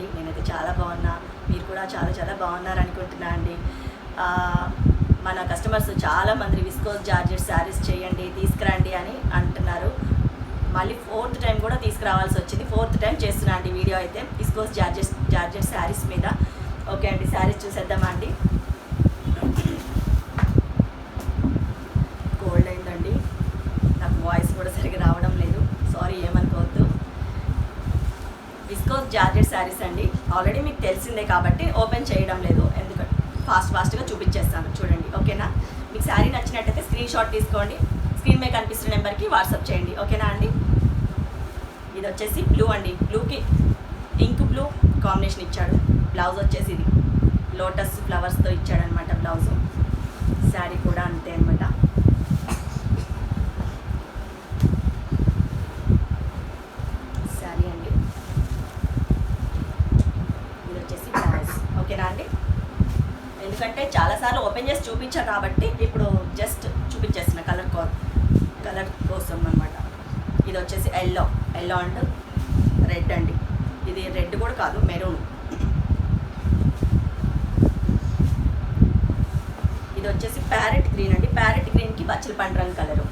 అండి. నేనైతే చాలా బాగున్నా. మీరు కూడా చాలా చాలా బాగున్నారు అనుకుంటున్నా అండి. మన కస్టమర్స్ చాలా మంది విస్కోస్ జార్జెట్ శారీస్ చేయండి తీసుకురండి అని అంటున్నారు. మళ్ళీ ఫోర్త్ టైం కూడా తీసుకురావాల్సి వచ్చింది. ఫోర్త్ టైం చేస్తున్నా అండి. వీడియో అయితే విస్కోస్ జార్జెస్ జార్జెట్ శారీస్ మీద. ఓకే అండి. శారీస్ చూసేద్దామా అండి కోల్డ్ అయిందండి నాకు వాయిస్ కూడా సరిగ్గా రావడం లేదు సారీ ఏమనుకోవద్దు విస్కోస్ జార్జెట్ శారీస్ అండి. ఆల్రెడీ మీకు తెలిసిందే కాబట్టి ఓపెన్ చేయడం లేదు. ఎందుకంటే ఫాస్ట్ ఫాస్ట్గా చూపించేస్తాను. చూడండి. ఓకేనా? మీకు శారీ నచ్చినట్టయితే స్క్రీన్ షాట్ తీసుకోండి. స్క్రీన్ మీద కనిపిస్తున్న నెంబర్కి వాట్సాప్ చేయండి. ఓకేనా అండి? ఇది వచ్చేసి బ్లూ అండి. బ్లూకి పింక్ బ్లూ కాంబినేషన్ ఇచ్చాడు. బ్లౌజ్ వచ్చేసి ఇది. లోటస్ ఫ్లవర్స్తో ఇచ్చాడనమాట బ్లౌజ్. శారీ కూడా అంతే అనమాట శారీ అండి ఇది వచ్చేసి బ్లౌజ్ ఓకేనా అండి? ఎందుకంటే చాలాసార్లు ఓపెన్ చేసి చూపించాను కాబట్టి ఇప్పుడు జస్ట్ చూపించేసిన కలర్ కో కలర్ కోసం అనమాట ఇది వచ్చేసి ఎల్లో ఎల్లో అండ్ రెడ్ అండి. ఇది రెడ్ కూడా కాదు మెరూన్ ఇది వచ్చేసి ప్యారెట్ గ్రీన్ అండి. ప్యారెట్ గ్రీన్కి బచ్చల పండు రంగు కలరు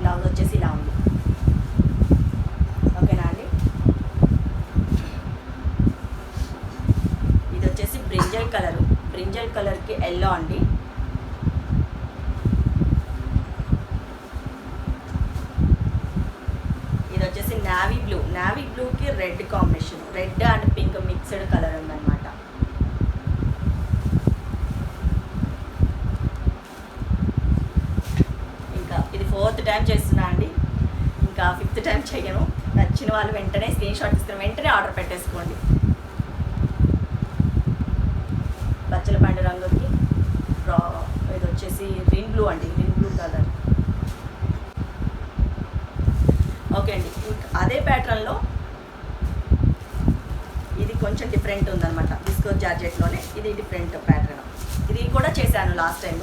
బ్లౌజ్ వచ్చేసి ఇలా ఉంది ఓకేనా అండి ఇది వచ్చేసి బ్రింజల్ కలరు బ్రింజల్ కలర్కి ఎల్లో అండి. ఇది వచ్చేసి నావీ బ్లూ. నావీ బ్లూకి red combination. Red and pink mixed colour ఉందన్నమాట. ఇంకా ఇది ఫోర్త్ టైం చేస్తున్నా అండి. ఇంకా ఫిఫ్త్ టైం చేయను. నచ్చిన వాళ్ళు వెంటనే స్క్రీన్ షాట్ ఇస్తారు వెంటనే ఆర్డర్ పెట్టేసుకోండి. బచ్చల పండు రంగుకి ఇది వచ్చేసి గ్రీన్ బ్లూ అండి గ్రీన్ బ్లూ కలర్. ఓకే అండి ఇంకా అదే ప్యాటర్న్లో ఇది కొంచెం డిఫరెంట్ ఉందన్నమాట డిస్కో జార్జెట్లోనే ఇది డిఫరెంట్ ప్యాటర్న్ ఇది కూడా చేశాను లాస్ట్ టైం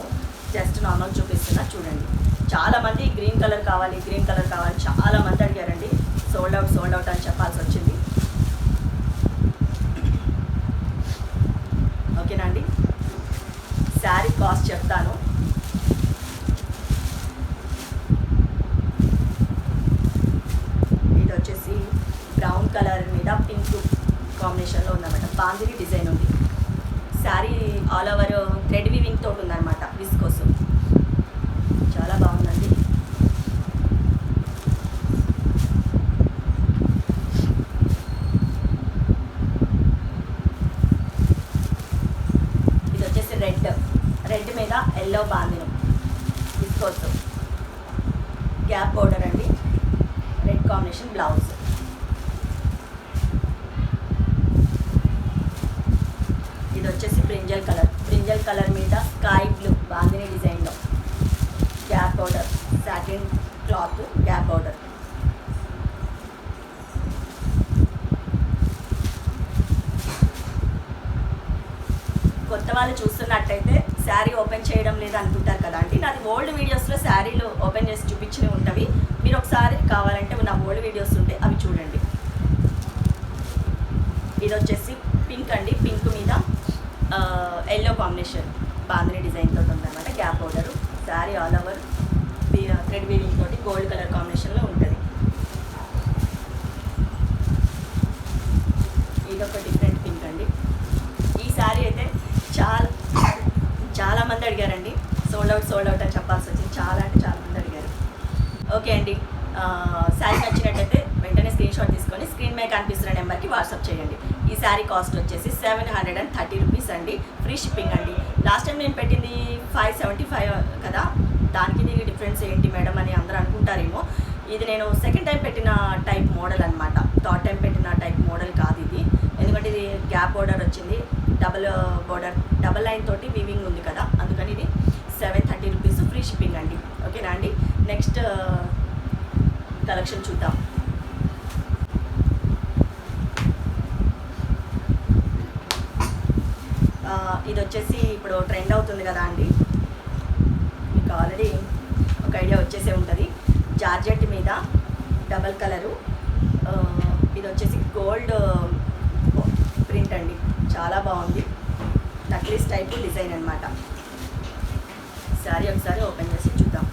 జస్ట్ నార్మల్ చూపిస్తున్నా చూడండి. చాలా మంది గ్రీన్ కలర్ కావాలి గ్రీన్ కలర్ కావాలి చాలా మంది అడిగారండి సోల్డ్ అవుట్ సోల్డ్ అవుట్ అని చెప్పాల్సి వచ్చింది. ఓకేనా అండి? శారీ కాస్ట్ చెప్తాను. ఇది వచ్చేసి బ్రౌన్ కలర్ మీద పింక్ కాంబినేషన్లో ఉందన్నమాట. బాందిని డిజైన్ ఉంది. Sari all over thread weaving తోటి ఉందన్నమాట విస్కోస్ చాలా బాగుందండి ఇది వచ్చేసి రెడ్ రెడ్ మీద ఎల్లో బాందినం బిస్కోస్ గ్యాప్ బోర్డర్ అండి. రెడ్ కాంబినేషన్ బ్లౌజ్ ఇది వచ్చేసి బ్రింజల్ కలర్ బ్రింజల్ కలర్ మీద స్కై బ్లూ బాందిని డిజైన్లో. Gap border satin cloth gap border కొత్త వాళ్ళు చూస్తున్నట్టయితే శారీ ఓపెన్ చేయడం లేదు అనుకుంటారు కదా అంటే నాది ఓల్డ్ వీడియోస్లో శారీలు ఓపెన్ చేసి చూపించినవి ఉంటవి. మీరు ఒకసారి కావాలంటే నా ఓల్డ్ వీడియోస్ ఉంటే అవి చూడండి. ఇది వచ్చేసి పింక్ అండి. పింక్ మీద ఎల్లో కాంబినేషన్ బాందిని డిజైన్తో ఉందన్నమాట gap powder sari all over thread weaving తోటి గోల్డ్ కలర్ కాంబినేషన్లో ఉంటుంది. ఇది ఒక డిఫరెంట్ పింక్ అండి ఈ శారీ అయితే చాలా చాలా మంది అడిగారండి. సోల్డ్ అవుట్ సోల్డ్ అవుట్ అని చెప్పాల్సి వచ్చింది. చాలా అంటే చాలా మంది అడిగారు. ఓకే అండి. శారీ నచ్చినట్టయితే వెంటనే స్క్రీన్ షాట్ తీసుకొని స్క్రీన్ మీద కనిపిస్తున్న నెంబర్కి వాట్సాప్ చేయండి. ఈ శారీ కాస్ట్ వచ్చేసి seven hundred and thirty rupees అండి. ఫ్రీ షిప్పింగ్ అండి. లాస్ట్ టైం నేను పెట్టింది ఫైవ్ సెవెంటీ ఫైవ్ కదా? దానికి దీనికి డిఫరెన్స్ ఏంటి మేడం అని అందరూ అనుకుంటారేమో. ఇది నేను సెకండ్ టైం పెట్టిన టైప్ మోడల్ అనమాట థర్డ్ టైం పెట్టిన టైప్ మోడల్ కాదు ఇది. ఎందుకంటే ఇది గ్యాప్ ఆర్డర్ వచ్చింది. డబల్ బోర్డర్ డబల్ లైన్ తోటి వీవింగ్ ఉంది కదా. అందుకని ఇది seven thirty rupees free shipping అండి. ఓకేనా అండి? నెక్స్ట్ కలెక్షన్ చూద్దాం. ఇది వచ్చేసి ఇప్పుడు ట్రెండ్ అవుతుంది కదా అండి. మీకు ఆల్రెడీ ఒక ఐడియా వచ్చేసే ఉంటుంది. జార్జెట్ మీద డబల్ కలరు ఇది వచ్చేసి గోల్డ్ ప్రింట్ అండి. చాలా బాగుంది. నక్లీస్ టైప్ డిజైన్ అనమాట శారీ ఒకసారి ఓపెన్ చేసి చూద్దాం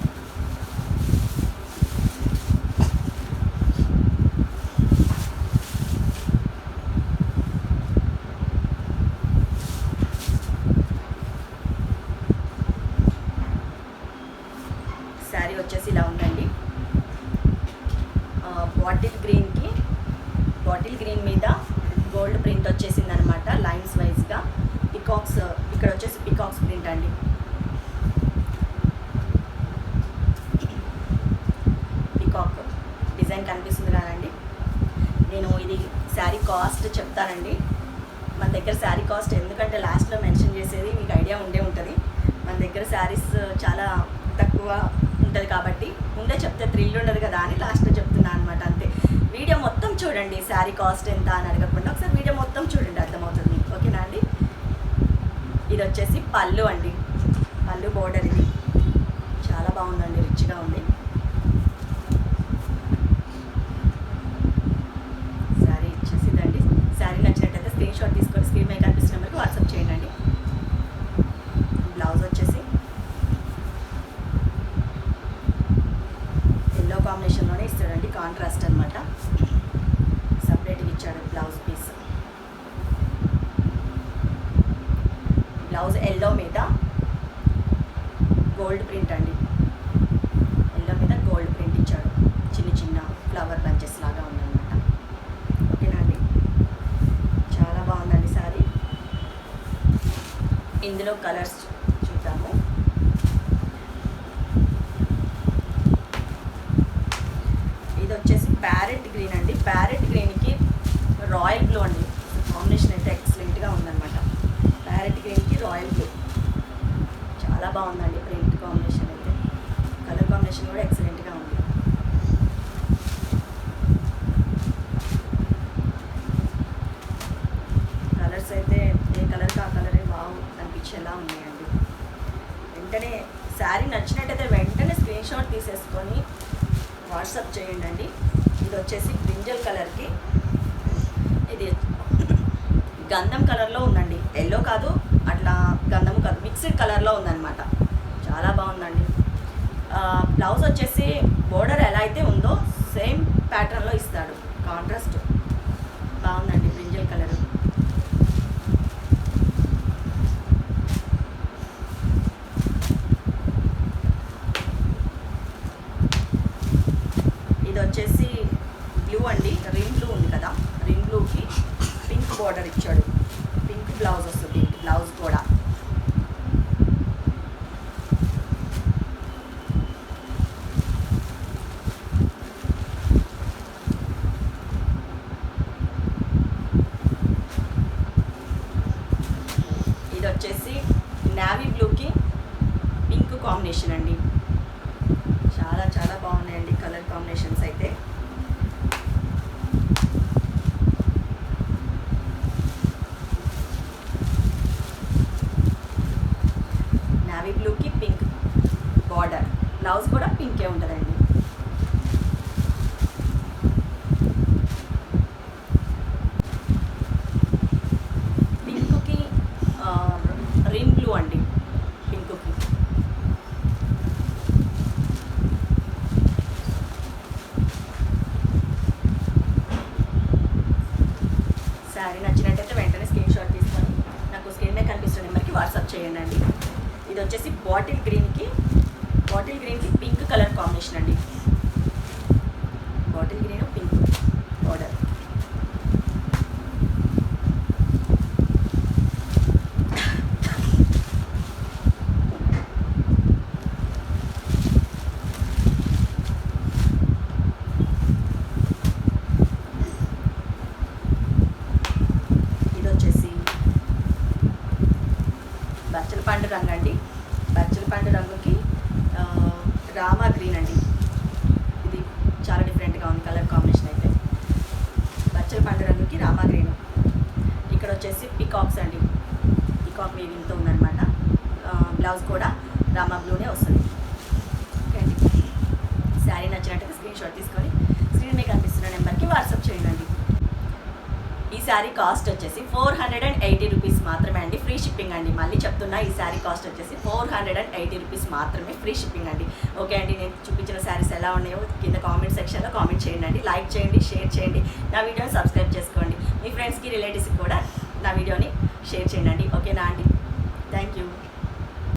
శారీ వచ్చేసి ఇలా ఉందండి ఆ, బాటిల్ గ్రీన్కి బాటిల్ గ్రీన్ మీద గోల్డ్ ప్రింట్ వచ్చేసింది అనమాట లైన్స్ వైజ్గా పికాక్స్ ఇక్కడ వచ్చేసి పికాక్స్ ప్రింట్ అండి పికాక్ డిజైన్ కనిపిస్తుంది కదండి. నేను ఇది శారీ కాస్ట్ చెప్తానండి. మన దగ్గర శారీ కాస్ట్ ఎందుకంటే లాస్ట్లో మెన్షన్ చేసేది మీకు ఐడియా ఉండే ఉంటుంది. మన దగ్గర శారీస్ చాలా తక్కువ ఉంటుంది కాబట్టి ముందే చెప్తే థ్రిల్ ఉండదు కదా అని లాస్ట్లో చెప్తున్నాను అనమాట అంతే. వీడియో మొత్తం చూడండి శారీ కాస్ట్ ఎంత అని అడగకుండా ఒకసారి వీడియో మొత్తం చూడండి అర్థమవుతుంది. ఓకేనా అండి? ఇది వచ్చేసి పళ్ళు అండి. పళ్ళు బోర్డర్ ఇది. చాలా బాగుందండి రిచ్గా ఉంది శారీ ఇచ్చేసిదండి శారీ నచ్చినట్టయితే స్క్రీన్ షాట్ తీసుకొని స్క్రీన్ మీద కనిపిస్తున్న నెంబర్కి వాట్సాప్ చేయండి అండి బ్లౌజ్ వచ్చేసి ఎల్లో కాంబినేషన్లోనే ఇస్తాడండి కాంట్రాస్ట్ అనమాట సపరేట్గా ఇచ్చాడు బ్లౌజ్ పీస్ బ్లౌజ్ ఎల్లో మీద గోల్డ్ ప్రింట్ అండి. ఎల్లో మీద గోల్డ్ ప్రింట్ ఇచ్చాడు. చిన్న చిన్న ఫ్లవర్ బంచెస్ లాగా ఉందన్నమాట ఓకేనా అండి? చాలా బాగుందండి సారీ ఇందులో కలర్స్ చూద్దాము. ఇది వచ్చేసి ప్యారెట్ గ్రీన్ అండి. ప్యారెట్ గ్రీన్కి రాయల్ బ్లూ అండి. కాంబినేషన్ అయితే ఎక్సలెంట్గా ఉందన్నమాట. ప్యారెట్ గ్రీన్కి రాయల్ బ్లూ. చాలా బాగుందండి ప్రింట్ కాంబినేషన్ అయితే కలర్ కాంబినేషన్ కూడా ఎక్సలెంట్గా ఉంది. కలర్స్ అయితే ఏ కలర్కి ఆ కలరే బాగు అనిపించేలా ఉన్నాయండి. వెంటనే శారీ నచ్చినట్టయితే వెంటనే స్క్రీన్ షాట్ తీసేసుకొని వాట్సాప్ చేయండి అండి ఇది వచ్చేసి బ్రింజల్ కలర్కి. ఇది గంధం కలర్లో ఉందండి. ఎల్లో కాదు అట్లా గంధం కాదు మిక్స్డ్ కలర్లో ఉందన్నమాట. చాలా బాగుందండి. బ్లౌజ్ వచ్చేసి బోర్డర్ ఎలా అయితే ఉందో సేమ్ ప్యాటర్న్లో ఇస్తాడు. కాంట్రాస్ట్. బాగుందండి బ్రింజల్ కలర్. ఇది వచ్చేసి బ్లూ అండి రింగ్ బ్లూ ఉంది కదా రింగ్ బ్లూకి పింక్ బోర్డర్ ఇచ్చాడు. పింక్ బ్లౌజ్ వస్తుంది బ్లౌజ్ కూడా ఇది వచ్చేసి నావీ బ్లూకి పింక్ కాంబినేషన్ అండి. చాలా చాలా బాగున్నాయండి కలర్ కాంబినేషన్స్ అయితే నావీ బ్లూకి పింక్ బార్డర్ బ్లౌజ్ కూడా పింకే ఉంటుందండి పింక్కి రిన్ బ్లూ అండి పింక్కి శారీ నచ్చినట్టయితే వెంటనే స్క్రీన్ షాట్ తీసుకొని నాకు స్క్రీన్ మీద కనిపిస్తున్న నెంబర్కి వాట్సాప్ చేయండి అండి ఇది వచ్చేసి బాటిల్ గ్రీన్కి బాటిల్ గ్రీన్కి పింక్ కలర్ కాంబినేషన్ అండి. బాటిల్ గ్రీన్ పింక్ బార్డర్ ఇది వచ్చేసి బచ్చల పండు రంగు అండి బచ్చల పండు రంగుకి ఆ, రామా గ్రీన్ అండి ఇది చాలా డిఫరెంట్గా ఉంది కలర్ కాంబినేషన్ అయితే బచ్చల పండు రంగుకి రామా గ్రీన్ ఇక్కడ వచ్చేసి పికాక్స్ అండి. పికాక్ వేవింగ్తో ఉందన్నమాట. బ్లౌజ్ కూడా రామా బ్లూనే వస్తుంది. ఓకే అండి. శారీ నచ్చినట్టు షాట్ తీసుకొని స్క్రీన్ మీకు కనిపిస్తున్న నెంబర్కి వాట్సాప్ చేయండి. ఈ శారీ కాస్ట్ వచ్చేసి four hundred and eighty rupees మాత్రమే అండి. ఫ్రీ షిప్పింగ్ అండి. మళ్ళీ చెప్తున్నా ఈ శారీ కాస్ట్ వచ్చేసి four hundred and eighty rupees మాత్రమే ఫ్రీ షిప్పింగ్ అండి. ఓకే అండి నేను చూపించిన శారీస్ ఎలా ఉన్నాయో కింద కామెంట్ సెక్షన్లో కామెంట్ చేయండి. అండి లైక్ చేయండి షేర్ చేయండి. నా వీడియోని సబ్స్క్రైబ్ చేసుకోండి. మీ ఫ్రెండ్స్కి రిలేటివ్స్కి కూడా నా వీడియోని షేర్ చేయండి. ఓకేనా అండి? Thank you.